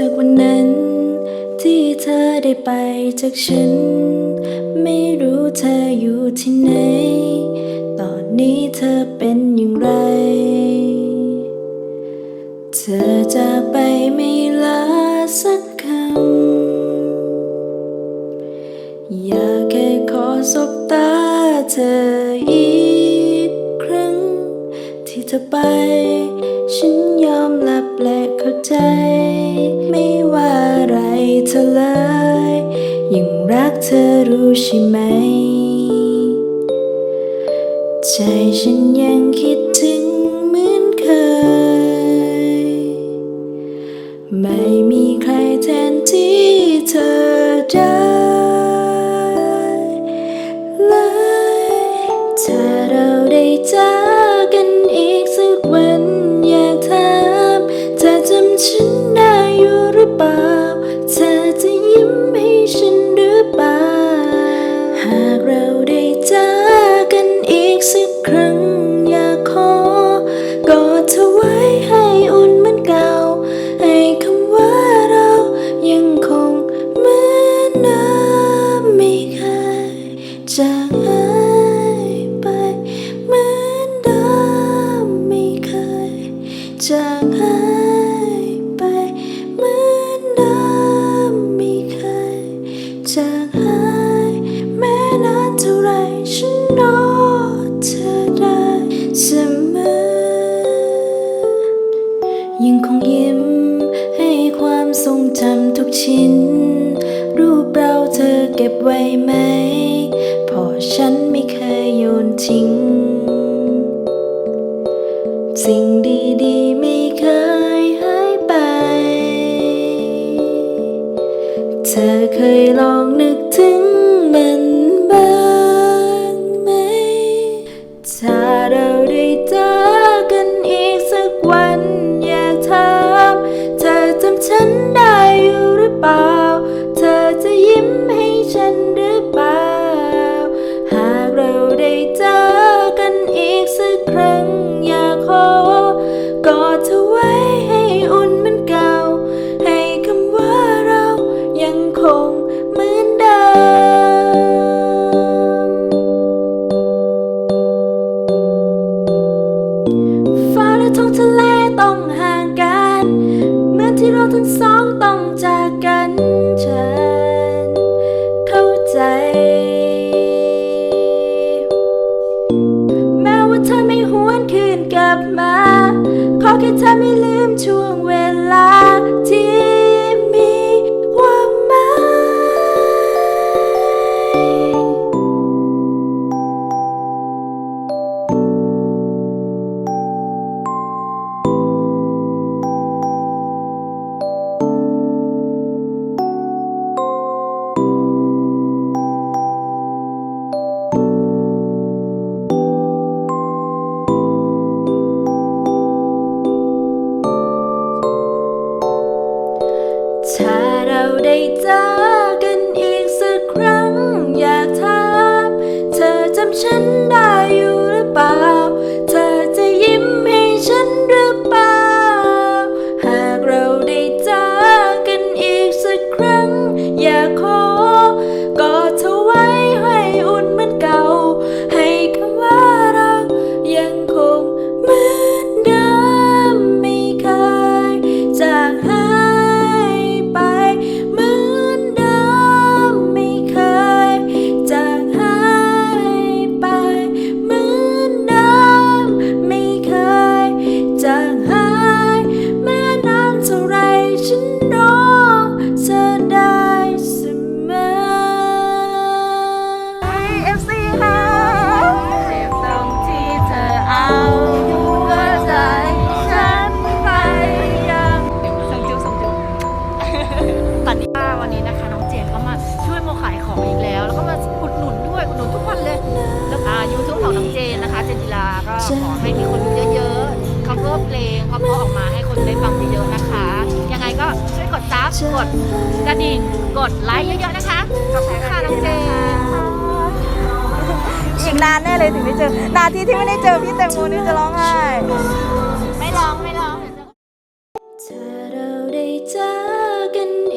จากวันนั้น ที่เธอได้ไปจากฉัน ไม่รู้เธออยู่ที่ไหน ตอนนี้เธอเป็นอย่างไร เธอจากไปไม่ลาสักคำ อยากแค่ขอสบตาเธออีกครั้ง ที่เธอไป ใจฉันยังคิดถึงเหมือนเคย ไม่มีใครแทนที่เธอได้เลยถ้าเราได้เจอกันอีกสักวันอยากถามเธอจำฉันได้อยู่หรือเปล่า จางหายไปเหมือนเดิมไม่เคยจางหายไปเหมือนเดิมไม่เคยจางหายแม้นานเท่าไรฉันรอเธอได้เสมอ ยังคงยิ้มให้ความทรงจำทุกชิ้น รูปเราเธอเก็บไว้ไหม เธอเคยลองนึกถึงมันบ้าง ที่เราทั้งสองต้องจากกันฉันเข้าใจ แม้ว่าเธอไม่หวนคืนกลับมา ขอแค่เธอไม่ลืมช่วงเวลาที่ เขอให้มีคนดูเยอะๆ เขาเพิ่มเพลงเขาเพิ่มออกมาให้คนได้ฟังเยอะๆนะคะ ยังไงก็ช่วยกดซับกดกระดิ่งกดไลค์เยอะๆนะคะขอบคุณค่ะน้องเจอีกนานแน่เลยถึงไม่เจอ นาทีที่ไม่ได้เจอพี่แตงโมนี่จะร้องไห้ ไม่ร้องไม่ร้องเธอเราได้เจอกัน